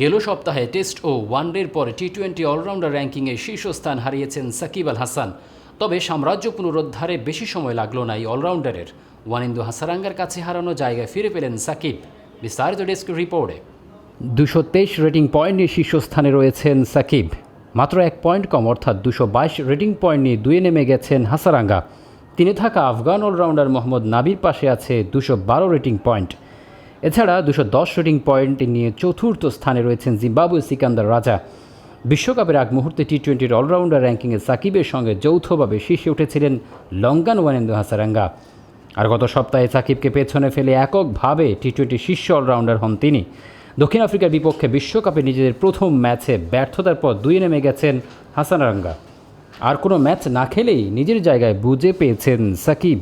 গেল সপ্তাহে টেস্ট ও ওয়ানডের পরে টি টোয়েন্টি অলরাউন্ডার র্যাঙ্কিংয়ে শীর্ষস্থান হারিয়েছেন সাকিব আল হাসান। তবে সাম্রাজ্য পুনরুদ্ধারে বেশি সময় লাগল না এই অলরাউন্ডারের ওয়ানিন্দু হাসারাঙ্গার কাছে হারানো জায়গায় ফিরে পেলেন সাকিব। বিস্তারিত ডেস্ক রিপোর্টে। দুশো তেইশ রেটিং পয়েন্ট নিয়ে শীর্ষস্থানে রয়েছেন সাকিব। মাত্র এক পয়েন্ট কম, অর্থাৎ দুশো বাইশ রেটিং পয়েন্ট নিয়ে দুয়ে নেমে গেছেন হাসারাঙ্গা। তিনি থাকা আফগান অলরাউন্ডার মোহাম্মদ নাবির পাশে আছে দুশো বারো রেটিং পয়েন্ট এছাড়া দুশো দশ রেটিং পয়েন্ট নিয়ে চতুর্থ স্থানে রয়েছেন জিম্বাবুয়ে সিকান্দার রাজা। বিশ্বকাপের আগ মুহূর্তে টি টোয়েন্টির অলরাউন্ডার র্যাঙ্কিংয়ে সাকিবের সঙ্গে যৌথভাবে শীর্ষে উঠেছিলেন লঙ্কান ওয়ানেন্দু হাসারাঙ্গা। আর গত সপ্তাহে সাকিবকে পেছনে ফেলে এককভাবে টি টোয়েন্টি শীর্ষ অলরাউন্ডার হন তিনি। দক্ষিণ আফ্রিকার বিপক্ষে বিশ্বকাপে নিজেদের প্রথম ম্যাচে ব্যর্থতার পর দুই নেমে গেছেন হাসানারাঙ্গা আর কোনো ম্যাচ না খেলেই নিজের জায়গায় বুঝে পেয়েছেন সাকিব।